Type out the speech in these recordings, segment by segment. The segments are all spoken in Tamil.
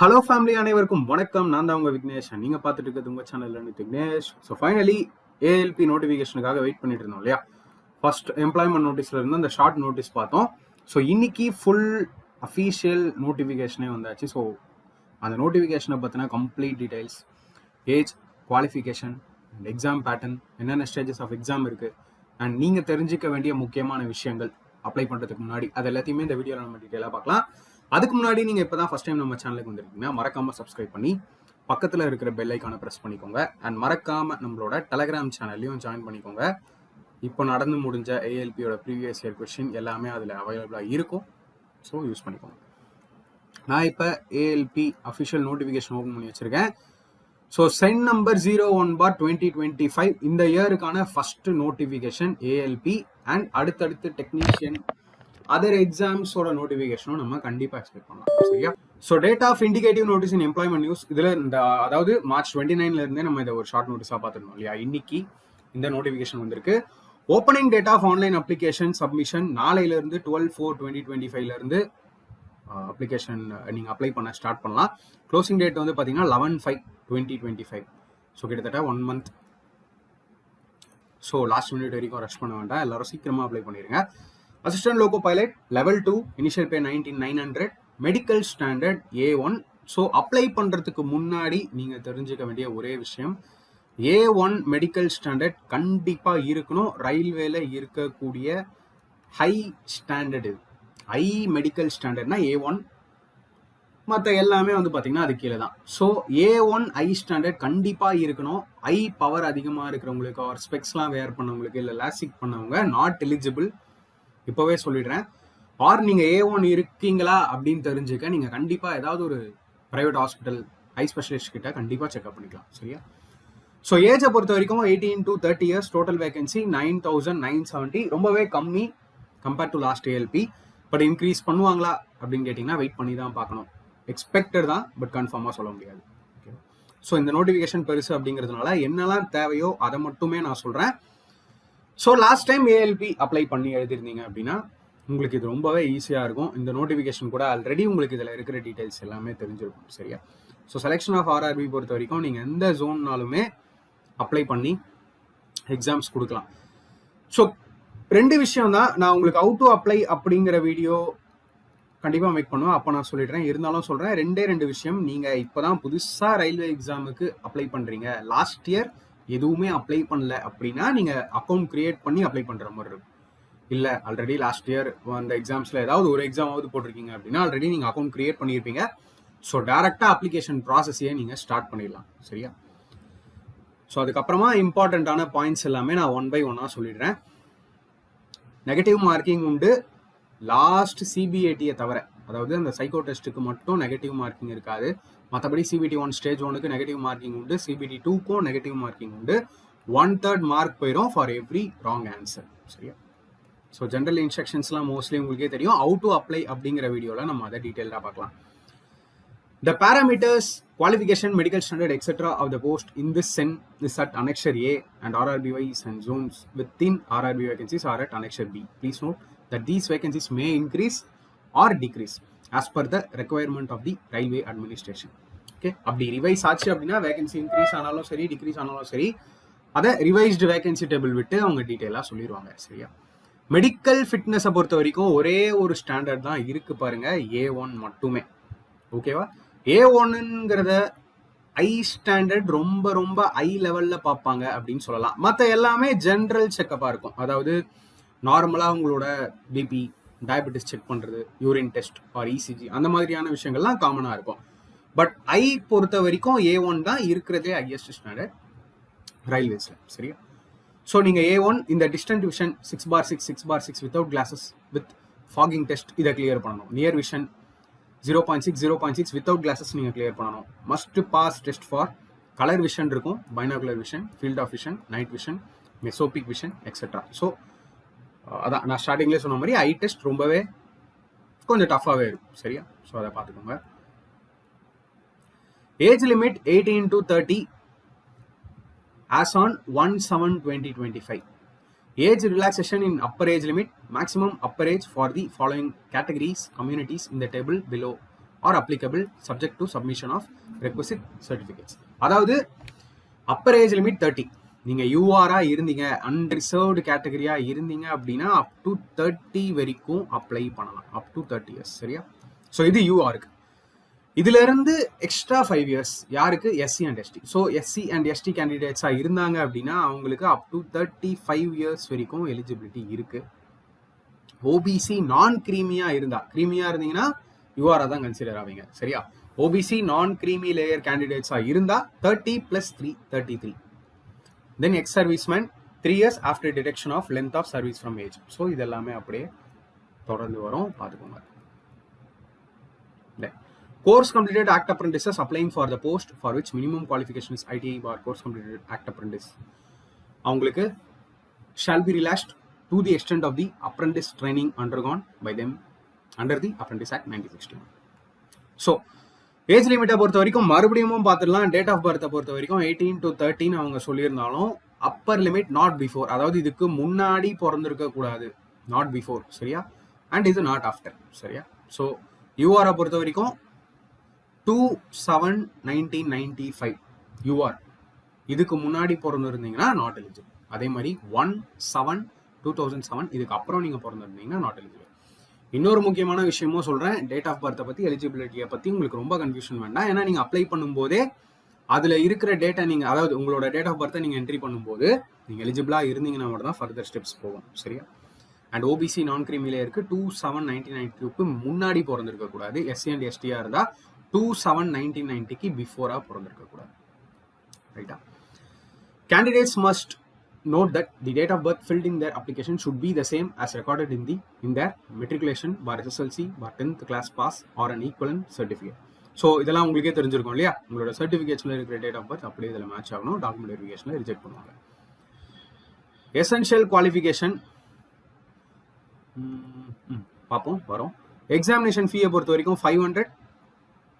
ஹலோ ஃபேமிலி அனைவருக்கும் வணக்கம். நான் தான் உங்கள் விக்னேஷ். நீங்கள் பார்த்துட்டு இருக்கிறது உங்க சேனலில் விக்னேஷ். ஸோ ஃபைனலி ஏஎல்பி நோட்டிஃபிகேஷனுக்காக வெயிட் பண்ணிட்டு இருந்தோம் இல்லையா? ஃபர்ஸ்ட் எம்ப்ளாய்மெண்ட் நோட்டீஸில் இருந்து அந்த ஷார்ட் நோட்டீஸ் பார்த்தோம். ஸோ இன்னைக்கு ஃபுல் அஃபீஷியல் நோட்டிஃபிகேஷனே வந்தாச்சு. ஸோ அந்த நோட்டிஃபிகேஷனை பற்றின complete details age qualification and exam pattern என்னென்ன ஸ்டேஜஸ் ஆஃப் எக்ஸாம் இருக்குது அண்ட் நீங்கள் தெரிஞ்சிக்க வேண்டிய முக்கியமான விஷயங்கள் அப்ளை பண்ணுறதுக்கு முன்னாடி அது எல்லாத்தையுமே இந்த வீடியோவில் நம்ம டீட்டெயிலாக பார்க்கலாம். அதுக்கு முன்னாடி நீங்கள் இப்போ தான் ஃபஸ்ட் டைம் நம்ம சேனலுக்கு வந்திருக்கீங்கன்னா மறக்காமல் சப்ஸ்கிரைப் பண்ணி பக்கத்தில் இருக்கிற பெல் ஐக்கானை ப்ரெஸ் பண்ணிக்கோங்க. அண்ட் மறக்காமல் நம்மளோட டெலகிராம் சேனல்லையும் ஜாயின் பண்ணிக்கோங்க. இப்போ நடந்து முடிஞ்ச ஏஎல்பியோட ப்ரீவியஸ் இயர் கொஷின் எல்லாமே அதில் அவைலபிளாக இருக்கும். ஸோ யூஸ் பண்ணிக்கோங்க. நான் இப்போ ஏஎல்பி அஃபிஷியல் நோட்டிஃபிகேஷன் ஓப்பன் பண்ணி வச்சுருக்கேன். So CEN number zero one bar twenty twenty five இந்த இயருக்கான ஃபஸ்ட்டு நோட்டிஃபிகேஷன் ஏஎல்பி அண்ட் அடுத்தடுத்து டெக்னீஷியன் அதர் எக்ஸாம்ஸோட நோட்டிஃபிகேஷனும் நம்ம கண்டிப்பாக எக்ஸ்பெக்ட் பண்ணலாம். சரியா? So date of indicative notice in employment news இதில் இந்த அதாவது மார்ச் டுவெண்ட்டி நைன்ல இருந்தே நம்ம இதை ஒரு ஷார்ட் நோட்டீஸாக பார்த்துருந்தோம் இல்லையா? இன்னைக்கு இந்த நோட்டிஃபிகேஷன் வந்திருக்கு. Opening date of online application submission நாளையிலேருந்து டுவெல் ஃபோர் டுவெண்ட்டி டுவெண்ட்டி ஃபைவ்லேருந்து அப்ளிகேஷன் நீங்கள் அப்ளை பண்ண ஸ்டார்ட் பண்ணலாம். க்ளோசிங் டேட் வந்து பார்த்தீங்கன்னா eleven five twenty twenty five so கிட்டத்தட்ட one month so last minute வரைக்கும் ரஷ் பண்ண வேண்டாம். எல்லாரும் சீக்கிரமாக அப்ளை பண்ணிடுங்க assistant loco pilot level two initial pay nineteen nine hundred medical standard A one so apply பண்ணுறதுக்கு முன்னாடி நீங்கள் தெரிஞ்சுக்க வேண்டிய ஒரே விஷயம் ஏ ஒன் மெடிக்கல் ஸ்டாண்டர்ட் கண்டிப்பாக இருக்கணும். ரயில்வேல இருக்கக்கூடிய ஹை ஸ்டாண்டர்டு ஹை மெடிக்கல் ஸ்டாண்டர்ட்னா ஏ ஒன் மற்ற எல்லாமே வந்து பார்த்தீங்கன்னா அது கீழே தான். So A one I standard கண்டிப்பாக இருக்கணும். ஐ பவர் அதிகமாக இருக்கிறவங்களுக்கு ஆர் ஸ்பெக்ஸ்லாம் வேர் பண்ணவங்களுக்கு இல்லை லாசிக் பண்ணவங்க நாட் எலிஜிபிள் இப்போவே சொல்லிடுறேன். ஆர் நீங்கள் ஏ ஒன் இருக்கீங்களா அப்படின்னு தெரிஞ்சுக்க நீங்கள் கண்டிப்பாக ஏதாவது ஒரு ப்ரைவேட் ஹாஸ்பிட்டல் ஐ ஸ்பெஷலிஸ்ட் கிட்ட கண்டிப்பாக செக்அப் பண்ணிக்கலாம். சரியா? ஸோ ஏஜை பொறுத்த வரைக்கும் eighteen to thirty years total vacancy nine thousand nine seventy ரொம்பவே கம்மி compared to last ALP but increase பண்ணுவாங்களா அப்படின்னு கேட்டிங்கன்னா வெயிட் பண்ணி தான் பார்க்கணும். எக்ஸ்பெக்டட் தான் பட் கன்ஃபார்மாக சொல்ல முடியாது. ஓகே ஸோ இந்த நோட்டிஃபிகேஷன் பெருசு அப்படிங்கிறதுனால என்னெல்லாம் தேவையோ அதை மட்டுமே நான் சொல்கிறேன் so last time ALP apply பண்ணி எழுதிருந்தீங்க அப்படின்னா உங்களுக்கு இது ரொம்பவே ஈஸியாக இருக்கும். இந்த நோட்டிஃபிகேஷன் கூட ஆல்ரெடி உங்களுக்கு இதில் இருக்கிற டீட்டெயில்ஸ் எல்லாமே தெரிஞ்சிருக்கும் சரியா? ஸோ செலெக்ஷன் ஆஃப் ஆர்ஆர்பி பொறுத்த வரைக்கும் நீங்கள் எந்த ஜோன்னாலுமே அப்ளை பண்ணி எக்ஸாம்ஸ் கொடுக்கலாம். ஸோ ரெண்டு விஷயம் தான் நான் உங்களுக்கு அவுட் டு அப்ளை அப்படிங்கிற வீடியோ கண்டிப்பாக மேக் பண்ணுவேன். அப்போ நான் சொல்லிடுறேன். இருந்தாலும் சொல்கிறேன் ரெண்டே ரெண்டு விஷயம். நீங்கள் இப்போ தான் புதுசாக ரயில்வே எக்ஸாமுக்கு அப்ளை பண்ணுறீங்க லாஸ்ட் இயர் எதுவுமே அப்ளை பண்ணல அப்படின்னா நீங்கள் அக்கௌண்ட் கிரியேட் பண்ணி அப்ளை பண்ணுற மாதிரி இருக்கும். இல்லை ஆல்ரெடி லாஸ்ட் இயர் அந்த எக்ஸாம்ஸில் ஏதாவது ஒரு எக்ஸாமாவது போட்டிருக்கீங்க அப்படின்னா ஆல்ரெடி நீங்கள் அக்கௌண்ட் கிரியேட் பண்ணியிருப்பீங்க. ஸோ டேரெக்டாக அப்ளிகேஷன் ப்ராசஸையே நீங்கள் ஸ்டார்ட் பண்ணிடலாம். சரியா? ஸோ அதுக்கப்புறமா இம்பார்ட்டண்ட்டான பாயிண்ட்ஸ் எல்லாமே நான் ஒன் பை ஒன்னாக சொல்லிடுறேன். நெகட்டிவ் மார்க்கிங் உண்டு. லாஸ்ட் சிபிஐடியை தவிர அதாவது அந்த சைக்கோ டெஸ்ட்டுக்கு மட்டும் நெகட்டிவ் மார்க்கிங் இருக்காது. மற்றபடி சிபிடி ஒன் ஸ்டேஜ் ஒனுக்கு நெகட்டிவ் மார்க்கிங் உண்டு சிபிடி டூக்கும் நெகட்டிவ் மார்க்கிங் உண்டு ஒன் தேர்ட் மார்க் போயிடும் ஃபார் எவ்ரி ராங் ஆன்சர் சரியா ஸோ ஜென்ரல் இன்ஸ்ட்ரக்ஷன்ஸ்லாம் மோஸ்ட்லி உங்களுக்கே தெரியும் ஹவு டு அப்ளை அப்படிங்கிற வீடியோவில் நம்ம அதை டீட்டெயிலாக பார்க்கலாம் The parameters, qualification, medical standard, etc. of the post in this SEN is at Annexure A and RRBYs and zones within RRB vacancies are at Annexure B. Please note that these vacancies may increase or decrease as per the requirement of the railway administration okay அப்படி ரிவைஸ் ஆச்சு அப்படின்னா வேகன்சி இன்க்ரீஸ் ஆனாலும் சரி டிக்ரீஸ் ஆனாலும் சரி அதை ரிவைஸ்டு வேகன்சி டேபிள் விட்டு அவங்க டீட்டெயிலாக சொல்லிடுவாங்க சரியா? மெடிக்கல் ஃபிட்னஸை பொறுத்த வரைக்கும் ஒரே ஒரு ஸ்டாண்டர்ட் தான் இருக்கு பாருங்க ஏ ஒன் மட்டுமே. ஓகேவா ஏ ஒன்னுங்கிறத ஐ ஸ்டாண்டர்ட் ரொம்ப ரொம்ப ஐ லெவலில் பார்ப்பாங்க அப்படின்னு சொல்லலாம். மற்ற எல்லாமே ஜென்ரல் செக்கப்பாக இருக்கும். அதாவது நார்மலாக உங்களோட பிபி டயபெட்டிஸ் செக் பண்ணுறது யூரின் டெஸ்ட் ஆர் இசிஜி அந்த மாதிரியான விஷயங்கள்லாம் காமனாக இருக்கும். பட் ஐ பொறுத்த வரைக்கும் ஏ ஒன் தான் இருக்கிறதே ஹையஸ்ட் ஸ்டாண்டர்ட் ரயில்வேஸில் சரியா? ஸோ நீங்கள் ஏ ஒன் இந்த distant vision six bar six six bar six without glasses with fogging test இதை கிளியர் பண்ணணும். Near vision zero point six zero point six without glasses நீங்கள் கிளியர் பண்ணணும். Must pass test for colour vision இருக்கும் binocular vision field of vision night vision mesopic vision etcetera so அதான் நான் ஸ்டார்டிங்லேயே சொன்ன மாதிரி ஐ டெஸ்ட் ரொம்பவே கொஞ்சம் டஃப்பாகவே இருக்கும். சரியா? ஸோ அதை பார்த்துக்கோங்க. Age limit eighteen to thirty as on one seven twenty twenty five age relaxation in upper age limit maximum upper age for the following categories communities இந்த table below are applicable subject to submission of requisite certificates அதாவது அப்பர் ஏஜ் லிமிட் தேர்ட்டி நீங்க யூஆரா இருந்தீங்க அன்ரிசர்வ்டு கேட்டகரியா இருந்தீங்க அப்படின்னா அப் டு தேர்ட்டி வரைக்கும் அப்ளை பண்ணலாம். அப் டு தேர்ட்டி இயர்ஸ் சரியா? ஸோ இது யூஆருக்கு இதுல இருந்து எக்ஸ்ட்ரா ஃபைவ் இயர்ஸ் யாருக்கு? SC and ST so SC and ST கேண்டிடேட்ஸா இருந்தாங்க அப்படின்னா அவங்களுக்கு up to thirty five years வரைக்கும் எலிஜிபிலிட்டி இருக்கு. ஓபிசி நான் கிரீமியா இருந்தா கிரீமியா இருந்தீங்கன்னா யூஆரா தான் கன்சிடர் ஆவீங்க சரியா? ஓபிசி நான் கிரீமி லேயர் கேண்டிடேட்ஸா இருந்தா thirty plus three thirty three then ex serviceman three years after detection of length of service from age so இதெல்லாமே அப்படியே தொடர்ந்து வரும். பார்த்துக்கோங்க. Course completed act apprentices applying for the post for which minimum qualification is ITI bar course completed act apprentice அவங்களுக்கு shall be relaxed to the extent of the apprentice training undergone by them under the apprentice act nineteen sixty so age லிமிட்டை பொறுத்த வரைக்கும் மறுபடியும் பார்த்துடலாம். டேட் ஆஃப் பர்த்தை பொறுத்த வரைக்கும் எயிட்டீன் டு தேர்ட்டின் அவங்க சொல்லியிருந்தாலும் அப்பர் லிமிட் நாட் பிஃபோர் அதாவது இதுக்கு முன்னாடி பிறந்திருக்க கூடாது. நாட் பிஃபோர் சரியா? அண்ட் இது நாட் ஆஃப்டர் சரியா? ஸோ யூஆரை பொறுத்த வரைக்கும் two seven nineteen ninety five UR இதுக்கு முன்னாடி பிறந்திருந்தீங்கன்னா நாட் எலிஜிபிள் அதே மாதிரி one seven two thousand seven இதுக்கு அப்புறம் நீங்கள் பிறந்திருந்தீங்கன்னா நாட் எலிஜிபிள் இன்னொரு முக்கியமான விஷயமும் சொல்கிறேன் டேட் ஆஃப் பர்த்தை பற்றி எலிஜிபிலிட்டியை பற்றி உங்களுக்கு ரொம்ப கன்ஃபியூஷன் வேண்டாம். ஏன்னா நீங்கள் அப்ளை பண்ணும்போதே அதில் இருக்கிற டேட்டா நீங்கள் அதாவது உங்களோட டேட் ஆஃப் பர்த்தை நீங்கள் என்ட்ரி பண்ணும்போது நீங்கள் எலிஜிபிளாக இருந்தீங்கன்னா மட்டும் தான் ஃபர்தர் ஸ்டெப்ஸ் போகும் சரியா? அண்ட் ஓபிசி நான் கிரீமில டூ செவன் நைன்டீன் நைன்டிக்கு முன்னாடி பிறந்திருக்கக்கூடாது எஸ்சி அண்ட் எஸ்டியாக இருந்தால் டூ செவன் நைன்டீன் நைன்டிக்கு பிஃபோராக பிறந்திருக்கக்கூடாது ரைட்டா candidates must note that the date of birth filled in their application should be the same as recorded in the in their matriculation bar SSLC bar 10th class pass or an equivalent certificate. So இதெல்லாம் உங்களுக்கே தெரிஞ்சிருக்கும் இல்லையா? உங்களோட சர்டிஃபிகேட்ஸில் இருக்கிற டேட் ஆஃப் பர்த் அப்படியே இதில் மேட்ச் ஆகணும் டாக்குமெண்ட் வெரிஃபிகேஷனில் ரிஜெக்ட் பண்ணுவாங்க. எசென்ஷியல் குவாலிஃபிகேஷன் பார்ப்போம் வரும். எக்ஸாமினேஷன் ஃபீயை பொறுத்த வரைக்கும் five hundred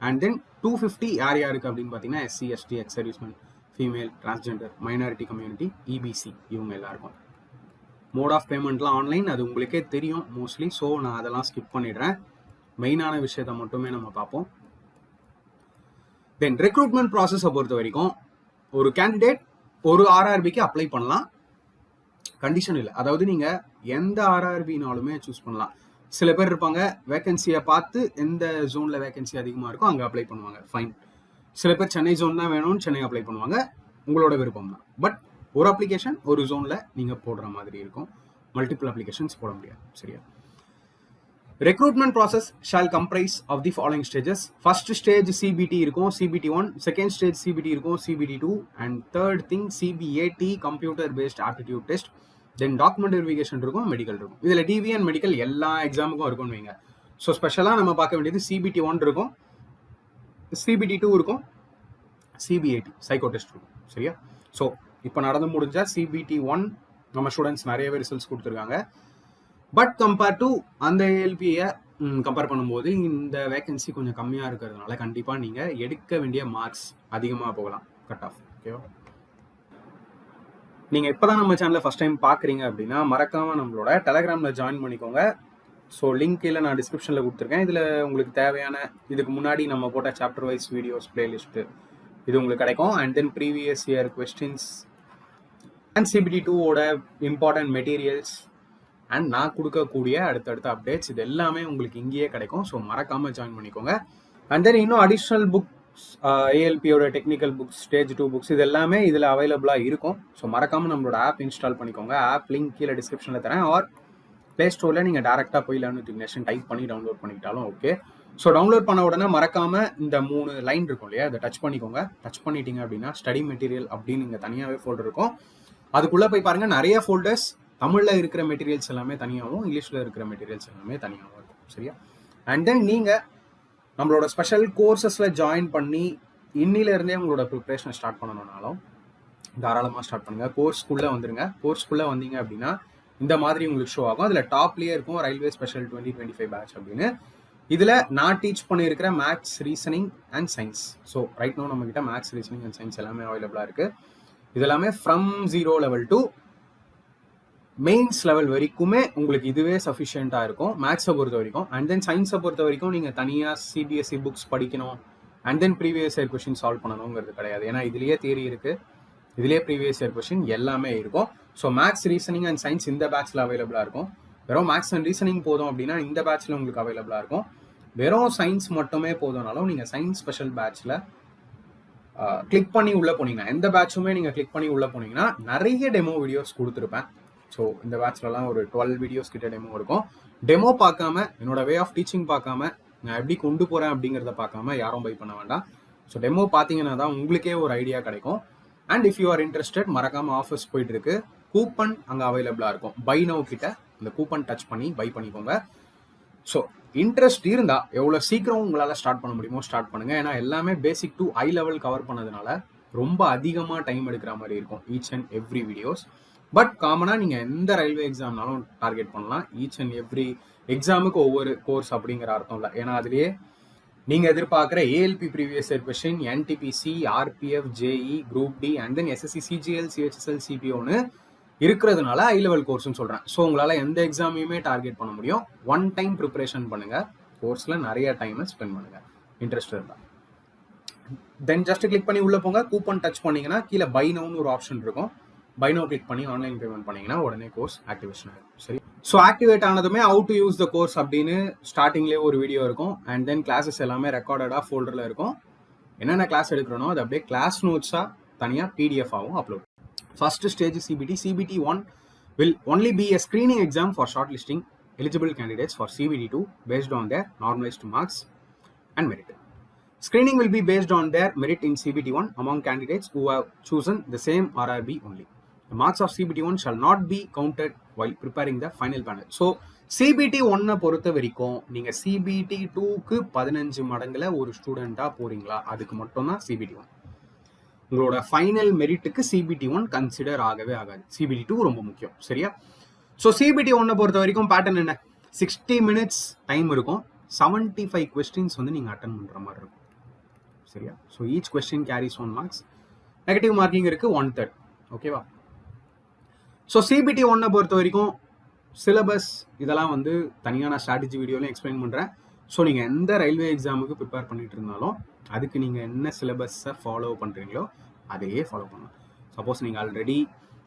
and then two fifty யார் யாருக்கு அப்படின்னு பார்த்தீங்கன்னா SC ST ex serviceman female transgender minority community EBC இவங்க எல்லாருக்கும். மோட் ஆஃப் பேமெண்ட்லாம் ஆன்லைன் அது உங்களுக்கே தெரியும் மோஸ்ட்லி ஸோ நான் அதெல்லாம் ஸ்கிப் பண்ணிடுறேன். மெயினான விஷயத்த மட்டுமே நம்ம பார்ப்போம். தென் ரெக்ரூட்மெண்ட் ப்ராசஸை பொறுத்த வரைக்கும் ஒரு கேண்டிடேட் ஒரு ஆர்ஆர்பிக்கு அப்ளை பண்ணலாம். கண்டிஷன் இல்லை. அதாவது நீங்கள் எந்த ஆர்ஆர்பினாலுமே சூஸ் பண்ணலாம். சில பேர் இருப்பாங்க வேகன்சியை பார்த்து எந்த ஜோனில் வேகன்சி அதிகமாக இருக்கோ அங்கே அப்ளை பண்ணுவாங்க. ஃபைன் சில பேர் சென்னை ஜோன் தான் வேணும்னு சென்னை அப்ளை பண்ணுவாங்க. உங்களோட விருப்பம் தான். பட் ஒரு அப்ளிகேஷன் ஒரு ஜோனில் நீங்கள் போடுற மாதிரி இருக்கும். மல்டிபிள் அப்ளிகேஷன்ஸ் போட முடியாது. சரியா? Recruitment process shall comprise of the following stages first stage CBT இருக்கும். CBT one second stage CBT இருக்கும். CBT two and third thing CBAT computer based aptitude test then document verification இருக்கும் மெடிக்கல் இருக்கும். இதில் டிவி அண்ட் மெடிக்கல் எல்லா எக்ஸாமுக்கும் இருக்கும்னு வைங்க. ஸோ ஸ்பெஷலாக நம்ம பார்க்க வேண்டியது சிபிடி ஒன் இருக்கும். சிபிடி டூ இருக்கும். சிபிஐடி சைக்கோ டெஸ்ட் இருக்கும் சரியா? ஸோ இப்போ நடந்து முடிஞ்சால் சிபிடி ஒன் நம்ம ஸ்டூடெண்ட்ஸ் நிறையவே ரிசல்ட்ஸ் கொடுத்துருக்காங்க. பட் கம்பேர் டு அந்த ஏஎல்பியை கம்பேர் பண்ணும்போது இந்த வேகன்சி கொஞ்சம் கம்மியாக இருக்கிறதுனால கண்டிப்பாக நீங்கள் எடுக்க வேண்டிய மார்க்ஸ் அதிகமாக போகலாம். கட் ஆஃப் ஓகேவா நீங்கள் இப்போ தான் நம்ம சேனலை ஃபஸ்ட் டைம் பார்க்குறீங்க அப்படின்னா மறக்காமல் நம்மளோட டெலகிராமில் ஜாயின் பண்ணிக்கோங்க. ஸோ லிங்க் கீழே நான் டிஸ்கிரிப்ஷனில் கொடுத்துருக்கேன். இதில் உங்களுக்கு தேவையான இதுக்கு முன்னாடி நம்ம போட்ட சாப்டர் வைஸ் வீடியோஸ் பிளேலிஸ்ட்டு இது உங்களுக்கு கிடைக்கும். And then previous year questions and CBT டூவோட இம்பார்ட்டன்ட் மெட்டீரியல்ஸ் அண்ட் நான் கொடுக்கக்கூடிய அடுத்தடுத்த அப்டேட்ஸ் இது எல்லாமே உங்களுக்கு இங்கேயே கிடைக்கும். ஸோ மறக்காமல் ஜாயின் பண்ணிக்கோங்க. அண்ட் தென் இன்னும் additional books ஏஎல்பியோட technical books stage two books இது எல்லாமே இதில் அவைலபிளாக இருக்கும். ஸோ மறக்காமல் நம்மளோட ஆப் இன்ஸ்டால் பண்ணிக்கோங்க. ஆப் லிங்க் கீழே டிஸ்கிரிப்ஷனில் தரேன். ஆர் ப்ளே ஸ்டோரில் நீங்கள் டேரெக்டாக போய் லேர்ன் வித் டைப் பண்ணி டவுன்லோட் பண்ணிக்கிட்டாலும் ஓகே ஸோ டவுன்லோட் பண்ண உடனே மறக்காமல் இந்த மூணு லைன் இருக்கும் இல்லையா? அதை டச் பண்ணிக்கோங்க. டச் பண்ணிட்டீங்க அப்படின்னா ஸ்டடி மெட்டீரியல் அப்படின்னு நீங்கள் தனியாகவே ஃபோல்டர் இருக்கும். அதுக்குள்ளே போய் பாருங்கள் நிறைய ஃபோல்டர்ஸ் தமிழில் இருக்கிற மெட்டீரியல்ஸ் எல்லாமே தனியாகவும் இங்கிலீஷில் இருக்கிற மெட்டீரியல்ஸ் எல்லாமே தனியாகவும் இருக்கும். சரியா? அண்ட் தென் நீங்கள் நம்மளோட ஸ்பெஷல் கோர்சஸில் ஜாயின் பண்ணி இன்னிலேருந்தே உங்களோட ப்ரிப்ரேஷனை ஸ்டார்ட் பண்ணணும்னாலும் தாராளமாக ஸ்டார்ட் பண்ணுங்கள் கோர்ஸ்க்குள்ளே வந்துருங்க. கோர்ஸ்க்குள்ளே வந்தீங்க அப்படின்னா இந்த மாதிரி உங்களுக்கு ஷோ ஆகும். அதில் டாப்லேயே இருக்கும் railway special twenty twenty five batch அப்படின்னு. இதில் நான் டீச் பண்ணியிருக்கிற maths reasoning and science so right now நம்மக்கிட்ட மேக்ஸ் ரீசனிங் அண்ட் சயின்ஸ் எல்லாமே அவைலபிளாக இருக்குது இது எல்லாமே from zero level to mains level வரைக்குமே உங்களுக்கு இதுவே சஃபிஷியண்ட்டாக இருக்கும். மேக்ஸை பொறுத்த வரைக்கும். அண்ட் தென் சயின்ஸை பொறுத்த வரைக்கும் நீங்கள் தனியாக சிபிஎஸ்சி புக்ஸ் படிக்கணும். And then previous year question solve பண்ணணுங்கிறது கிடையாது. ஏன்னா இதுலேயே தேரி இருக்குது இதுலேயே ப்ரீவியஸ் இயர் கொஷின் எல்லாமே இருக்கும். So maths reasoning and science இந்த பேட்ச்சில் அவைலபிளாக இருக்கும். வெறும் மேக்ஸ் அண்ட் ரீசனிங் போதும் அப்படின்னா இந்த பேட்ச்சில் உங்களுக்கு அவைலபிளாக இருக்கும். வெறும் சயின்ஸ் மட்டுமே போதும்னாலும் நீங்கள் சயின்ஸ் ஸ்பெஷல் பேட்ச்சில் கிளிக் பண்ணி உள்ளே போனீங்கன்னா எந்த பேட்சுமே நீங்கள் கிளிக் பண்ணி உள்ளே போனீங்கன்னா நிறைய டெமோ வீடியோஸ் கொடுத்துருப்பேன். ஸோ இந்த பேட்ச்லலாம் ஒரு டுவெல் வீடியோஸ் கிட்ட டெமோ இருக்கும். டெமோ பார்க்காம என்னோட வே ஆஃப் டீச்சிங் பார்க்காம நான் எப்படி கொண்டு போகிறேன் அப்படிங்கிறத பார்க்காம யாரும் பை பண்ண வேண்டாம். ஸோ டெமோ பார்த்தீங்கன்னா தான் உங்களுக்கே ஒரு ஐடியா கிடைக்கும். And if you are interested மறக்காம ஆஃபர்ஸ் போயிட்டு இருக்கு கூப்பன் அங்கே அவைலபிளாக இருக்கும். பை நவ் கிட்ட இந்த கூப்பன் டச் பண்ணி பை பண்ணிக்கோங்க. ஸோ இன்ட்ரெஸ்ட் இருந்தா எவ்வளோ சீக்கிரம் உங்களால் ஸ்டார்ட் பண்ண முடியுமோ ஸ்டார்ட் பண்ணுங்க. ஏன்னா எல்லாமே basic to high level cover பண்ணதுனால ரொம்ப அதிகமாக டைம் எடுக்கிற மாதிரி இருக்கும் each and every videos but காமனாக நீங்கள் எந்த ரயில்வே எக்ஸாம்னாலும் டார்கெட் பண்ணலாம். ஈச் அண்ட் எவ்ரி எக்ஸாமுக்கு ஒவ்வொரு கோர்ஸ் அப்படிங்கிற அர்த்தம் இல்லை. ஏன்னா அதுலேயே நீங்கள் எதிர்பார்க்குற ALP previous year question NTPC RPF JE group D and then SSC CGL CHSL சிபிஓன்னு இருக்கிறதுனால ஹை லெவல் கோர்ஸ்னு சொல்கிறேன் ஸோ உங்களால் எந்த எக்ஸாமையுமே டார்கெட் பண்ண முடியும். ஒன் டைம் ப்ரிப்பரேஷன் பண்ணுங்கள் கோர்ஸில் நிறைய டைமை ஸ்பெண்ட் பண்ணுங்கள் இன்ட்ரெஸ்ட் இருந்தால் தென் ஜஸ்ட் கிளிக் பண்ணி உள்ளே போங்க. கூப்பன் டச் பண்ணிங்கன்னா கீழே பை ஒரு ஆப்ஷன் இருக்கும். பை நோ கிளிக் பண்ணி ஆன்லைன் பேமெண்ட் பண்ணிங்கன்னா உடனே கோர்ஸ் ஆக்டிவேஷன் ஆகும் சரி? So activate ஆனதுமே how to use the course அப்படின்னு ஸ்டார்டிங்லேயே ஒரு வீடியோ இருக்கும். அண்ட் தென் கிளாஸஸ் எல்லாமே ரெக்கார்டடாக ஃபோல்டரில் இருக்கும். என்னென்ன கிளாஸ் எடுக்கிறனோ அது அப்படியே கிளாஸ் நோட்ஸாக தனியாக பிடிஎஃப் ஆகும் upload first stage CBT CBT one will only be a screening exam for short listing eligible candidates for CBT two based on their normalised marks and merit Screening will be based on their merit in CBT1 among candidates who have chosen the same RRB only. The marks of CBT1 shall not be counted while preparing the final panel. So CBT ஒன்னை பொறுத்த வரைக்கும் நீங்கள் சிபிடி டூக்கு பதினஞ்சு மடங்கில் ஒரு ஸ்டூடெண்ட்டாக போகிறீங்களா அதுக்கு மட்டும்தான் சிபிடி ஒன் உங்களோட ஃபைனல் மெரிட்டுக்கு சிபிடி ஒன் கன்சிடர் ஆகவே ஆகாது. சிபிடி டூ ரொம்ப முக்கியம். சரியா? ஸோ சிபிடி ஒன்னை பொறுத்த வரைக்கும் பேட்டர்ன் என்ன? சிக்ஸ்டி மினிட்ஸ் டைம் இருக்கும். செவன்ட்டி ஃபைவ் கொஸ்டின்ஸ் வந்து நீங்கள் அட்டன் பண்ணுற மாதிரி இருக்கும். சரியா? So each question carries one marks negative marking இருக்குது ஒன் தேர்ட் ஓகேவா ஸோ சிபிடி ஒன்னை பொறுத்த வரைக்கும் சிலபஸ் இதெல்லாம் வந்து தனியாக நான் ஸ்ட்ராட்டஜி வீடியோலையும் எக்ஸ்பிளைன் பண்ணுறேன் ஸோ நீங்கள் எந்த ரயில்வே எக்ஸாமுக்கு ப்ரிப்பேர் பண்ணிட்டு இருந்தாலும் அதுக்கு நீங்கள் என்ன சிலபஸை ஃபாலோ பண்ணுறீங்களோ அதையே ஃபாலோ பண்ணலாம். சப்போஸ் நீங்கள் ஆல்ரெடி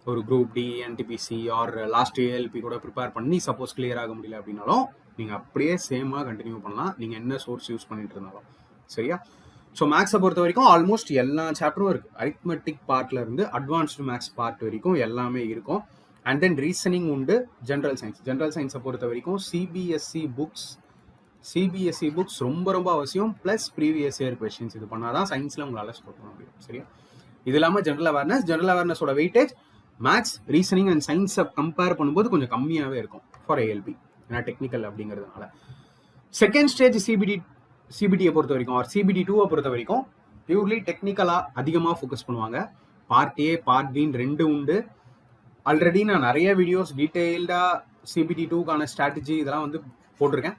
ஒரு group D NTPC or last ALP கூட ப்ரிப்பேர் பண்ணி சப்போஸ் கிளியர் ஆக முடியல அப்படின்னாலும் நீங்கள் அப்படியே சேமாக கண்டினியூ பண்ணலாம். நீங்கள் என்ன சோர்ஸ் யூஸ் பண்ணிட்டு இருந்தாலும். சரியா? ஸோ மேக்ஸை பொறுத்த வரைக்கும் ஆல்மோஸ்ட் எல்லா சாப்டரும் இருக்குது அரித்மெட்டிக் பார்ட்ல இருந்து அட்வான்ஸ்டு மேக்ஸ் பார்ட் வரைக்கும் எல்லாமே இருக்கும். அண்ட் தென் ரீசனிங் உண்டு ஜென்ரல் சயின்ஸ் ஜென்ரல் சயின்ஸை பொறுத்த வரைக்கும் சிபிஎஸ்சி புக்ஸ் சிபிஎஸ்சி புக்ஸ் ரொம்ப ரொம்ப அவசியம். ப்ளஸ் ப்ரீவியஸ் இயர் கொஷின்ஸ் இது பண்ணால் தான் சயின்ஸில் உங்களால் ஸ்கோர் பண்ண முடியும். சரியா? இது இல்லாமல் ஜென்ரல் அவேர்னஸ் ஜென்ரல் அவேர்னஸோட வெயிட்டேஜ் மேக்ஸ் ரீசனிங் அண்ட் சயின்ஸை கம்பேர் பண்ணும்போது கொஞ்சம் கம்மியாகவே இருக்கும் ஃபார் ஏஎல்பி ஏன்னா டெக்னிக்கல் அப்படிங்கிறதுனால. செகண்ட் ஸ்டேஜ் சிபிடி சிபிடியை பொறுத்த வரைக்கும் ஆர் சிபிடி டூவை பொறுத்த வரைக்கும் பியூர்லி டெக்னிக்கலாக அதிகமாக ஃபோக்கஸ் பண்ணுவாங்க. பார்ட் ஏ பார்ட் பின்னு ரெண்டு உண்டு. ஆல்ரெடி நான் நிறைய வீடியோஸ் டீட்டெயில்டாக சிபிடி டூக்கான ஸ்ட்ராட்டஜி இதெல்லாம் வந்து போட்டிருக்கேன்.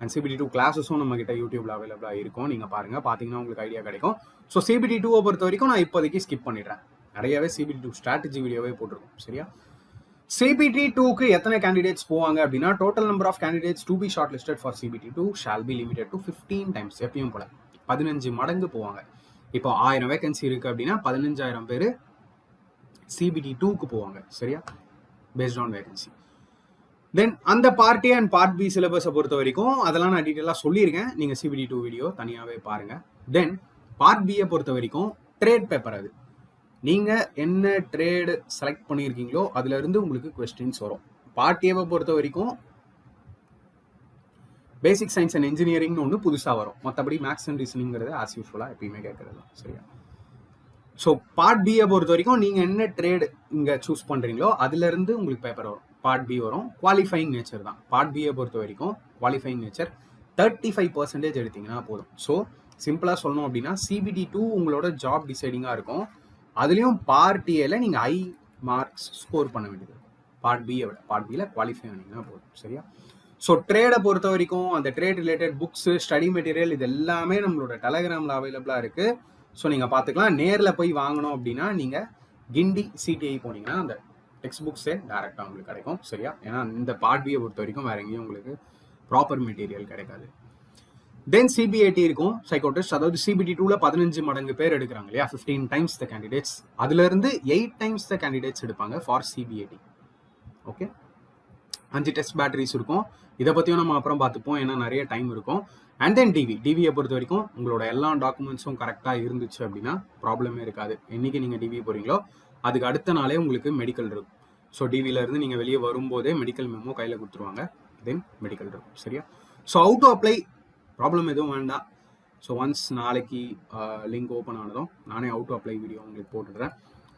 அண்ட் சிபிடி டூ கிளாஸஸும் நம்ம கிட்ட யூடியூப்ல அவைலபிளாக இருக்கும். நீங்கள் பாருங்கள் பார்த்தீங்கன்னா உங்களுக்கு ஐடியா கிடைக்கும். ஸோ சிபிடி டூவை பொறுத்த வரைக்கும் நான் இப்போதைக்கு ஸ்கிப் பண்ணிடுறேன். நிறையவே சிபிடி டூ ஸ்ட்ராட்டஜி வீடியோவே போட்டிருக்கோம். சரியா? சிபிடி டூக்கு எத்தனை கேண்டிடேட்ஸ் போவாங்க அப்படின்னா total number of candidates to be short listed for CBT two shall be limited to fifteen times எப்பயும் போல. பதினஞ்சு மடங்கு போவாங்க. இப்போ ஆயிரம் வேகன்சி இருக்கு அப்படின்னா பதினஞ்சாயிரம் பேர் சிபிடி டூக்கு போவாங்க சரியா? பேஸ்ட் ஆன் வேகன்சி தென் அந்த பார்ட்டி அண்ட் பார்ட் பி சிலபஸை பொறுத்த வரைக்கும் அதெல்லாம் நான் டீட்டெயிலாக சொல்லியிருக்கேன். நீங்கள் சிபிடி டூ வீடியோ தனியாகவே பாருங்கள் தென் பார்ட் பியை பொறுத்த வரைக்கும் ட்ரேட் பேப்பர் அது. நீங்கள் என்ன ட்ரேடு செலக்ட் பண்ணியிருக்கீங்களோ அதுலேருந்து உங்களுக்கு கொஸ்டின்ஸ் வரும். பார்ட் ஏவை பொறுத்த வரைக்கும் பேசிக் சயின்ஸ் அண்ட் இன்ஜினியரிங்னு ஒன்று புதுசாக வரும். மற்றபடி மேக்ஸ் அண்ட் ரீசனிங்கிறது ஆஸ் யூஸ்ஃபுல்லாக எப்பயுமே கேட்குறது தான். சரியா? ஸோ பார்ட் பியை பொறுத்த வரைக்கும் நீங்கள் என்ன ட்ரேடு இங்கே சூஸ் பண்ணுறீங்களோ அதுலேருந்து உங்களுக்கு பேப்பர் வரும். பார்ட் பி வரும். குவாலிஃபைங் நேச்சர் தான். பார்ட் பியை பொறுத்த வரைக்கும் qualifying nature thirty five percentage எடுத்தீங்கன்னா போதும். ஸோ சிம்பிளாக சொல்லணும் அப்படின்னா சிபிடி டூ உங்களோட ஜாப் டிசைடிங்காக இருக்கும். அதுலேயும் பார்ட் ஏல நீங்கள் ஐ மார்க்ஸ் ஸ்கோர் பண்ண வேண்டியது பார்ட் பியை விட பார்ட் பியில் குவாலிஃபை ஆனீங்கன்னா போதும் சரியா? ஸோ ட்ரேடை பொறுத்த வரைக்கும் அந்த trade related books study material இது எல்லாமே நம்மளோட டெலகிராமில் அவைலபிளாக இருக்குது ஸோ நீங்கள் பார்த்துக்கலாம். நேரில் போய் வாங்கணும் அப்படின்னா நீங்கள் கிண்டி சிடிஐ போனீங்கன்னா அந்த டெக்ஸ்ட் புக்ஸே டேரெக்டாக உங்களுக்கு கிடைக்கும் சரியா? ஏன்னா இந்த பார்ட் பியை பொறுத்த வரைக்கும் வேற எங்கேயும் உங்களுக்கு ப்ராப்பர் மெட்டீரியல் கிடைக்காது. தென் சிபிஐடி இருக்கும் சைக்கோட்ரிஸ்ட் அதாவது சிபிடி டூவில் பதினஞ்சு மடங்கு பேர் எடுக்கிறாங்க இல்லையா? ஃபிஃப்டீன் டைம்ஸ் த கேண்டிடேட்ஸ் அதுலேருந்து எயிட் டைம்ஸ் த கேண்டிடேட்ஸ் எடுப்பாங்க ஃபார் சிபிஐடி ஓகே அஞ்சு டெஸ்ட் பேட்டரிஸ் இருக்கும். இதை பற்றியும் நம்ம அப்புறம் பார்த்துப்போம் ஏன்னா நிறைய டைம் இருக்கும். அண்ட் தென் டிவி டிவியை பொறுத்த வரைக்கும் உங்களோட எல்லா டாக்குமெண்ட்ஸும் கரெக்டாக இருந்துச்சு அப்படின்னா ப்ராப்ளமே இருக்காது. என்றைக்கு நீங்கள் டிவி போகிறீங்களோ அதுக்கு அடுத்த நாளே உங்களுக்கு மெடிக்கல் இருக்கும் ஸோ டிவியிலேருந்து நீங்கள் வெளியே வரும்போதே மெடிக்கல் மெமோ கையில் கொடுத்துருவாங்க. தென் மெடிக்கல் இருக்கும் சரியா? So how to apply problem எதுவும் வேண்டாம். ஸோ ஒன்ஸ் நாளைக்கு லிங்க் ஓப்பன் ஆனதும் நானே அவுட் அப்ளை வீடியோ உங்களுக்கு போட்டுடுறேன்.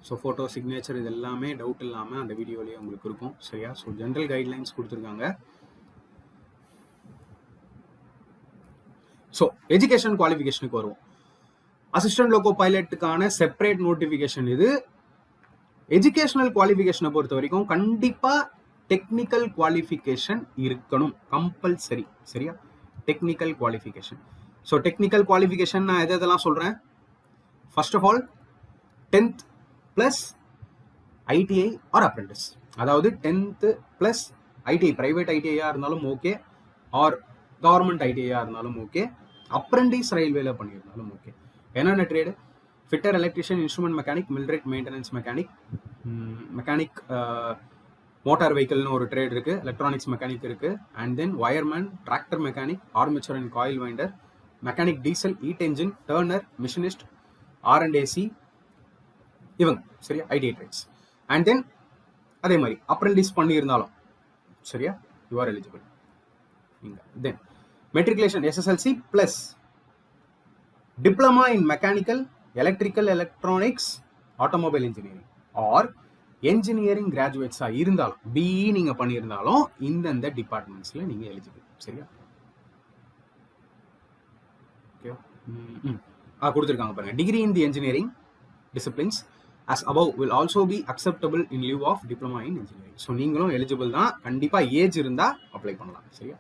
ஸோ ஃபோட்டோ சிக்னேச்சர் இது எல்லாமே டவுட் இல்லாமல் அந்த வீடியோலேயே உங்களுக்கு இருக்கும். சரியா? ஸோ ஜென்ரல் கைட்லைன்ஸ் கொடுத்துருக்காங்க. ஸோ எஜுகேஷன் குவாலிஃபிகேஷனுக்கு வருவோம். அசிஸ்டன்ட் லோகோ பைலட்டுக்கான செப்பரேட் நோட்டிஃபிகேஷன் இது. எஜுகேஷனல் குவாலிஃபிகேஷனை பொறுத்த வரைக்கும் கண்டிப்பாக டெக்னிக்கல் குவாலிஃபிகேஷன் இருக்கணும். கம்பல்சரி சரியா? Technical qualification so technical qualification நான் எது எதெல்லாம் சொல்கிறேன் first of all tenth plus ITI or apprentice அதாவது டென்த்து ப்ளஸ் ஐடிஐ ப்ரைவேட் ஐடிஐயாக இருந்தாலும் ஓகே ஆர் கவர்மெண்ட் ஐடிஐயாக இருந்தாலும் ஓகே அப்ரெண்டிஸ் ரயில்வேல பண்ணியிருந்தாலும் ஓகே என்னென்ன trade fitter electrician instrument mechanic millwright maintenance mechanic mechanic motor வெஹிக்கிள்னு ஒரு ட்ரேட் இருக்கு எலக்ட்ரானிக்ஸ் மெக்கானிக் இருக்கு and then wireman tractor mechanic armature and coil winder mechanic diesel heat engine turner machinist R and AC இவங்க சரியா? ஐடிஐ ட்ரேட்ஸ் அண்ட் தென் அதே மாதிரி அப்ரெண்டிஸ் பண்ணியிருந்தாலும் சரியா? You are eligible then matriculation SSLC plus diploma in mechanical electrical electronics automobile engineering or engineering கிராஜுவேட்ஸாக இருந்தாலும் பிஇ நீங்கள் பண்ணியிருந்தாலும் இந்தந்த டிபார்ட்மெண்ட்ஸில் நீங்கள் எலிஜிபிள் சரியா? ஓகே ம் ஆ கொடுத்துருக்காங்க பாருங்க. Degree in the engineering disciplines as above will also be acceptable in leave of diploma in engineering so நீங்களும் எலிஜிபிள் தான். கண்டிப்பாக ஏஜ் இருந்தால் அப்ளை பண்ணலாம். சரியா?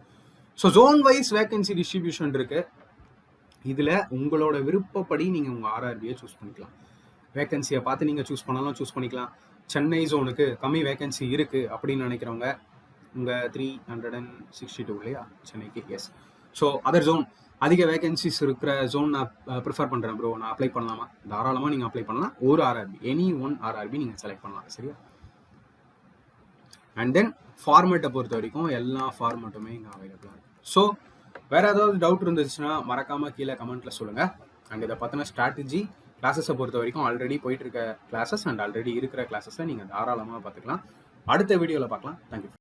So zone wise vacancy distribution இருக்கு. இதில் உங்களோட விருப்பப்படி நீங்கள் உங்கள் ஆர்ஆர்பியை சூஸ் பண்ணிக்கலாம். வேகன்சியை பார்த்து நீங்கள் சூஸ் பண்ணாலும் சூஸ் பண்ணிக்கலாம். சென்னை ஜோனுக்கு கம்மி வேகன்சி இருக்குது அப்படின்னு நினைக்கிறவங்க உங்கள் three hundred and sixty two இல்லையா? சென்னைக்கு எஸ் ஸோ அதர் ஜோன் அதிக வேகன்சிஸ் இருக்கிற ஜோன் நான் ப்ரிஃபர் பண்ணுறேன் ப்ரோ நான் அப்ளை பண்ணலாமா? தாராளமாக நீங்கள் அப்ளை பண்ணலாம். ஒரு ஆர்ஆர்பி எனி ஒன் ஆர்ஆர்பி நீங்கள் செலக்ட் பண்ணலாம். சரியா? அண்ட் தென் ஃபார்மேட்டை பொறுத்த வரைக்கும் எல்லா ஃபார்மேட்டுமே இங்கே அவைலபிளாக இருக்கும் ஸோ வேறு ஏதாவது டவுட் இருந்துச்சுன்னா மறக்காமல் கீழே கமெண்ட்டில் சொல்லுங்கள் அண்ட் இதை பற்றின ஸ்ட்ராட்டஜி கிளாஸஸை பொறுத்த வரைக்கும் ஆல்ரெடி போயிட்டு இருக்க கிளாஸஸ் அண்ட் ஆல்ரெடி இருக்கிற கிளாஸஸை நீங்கள் தாராளமாக பார்த்துக்கலாம். அடுத்த வீடியோவில் பார்க்கலாம். தேங்க்யூ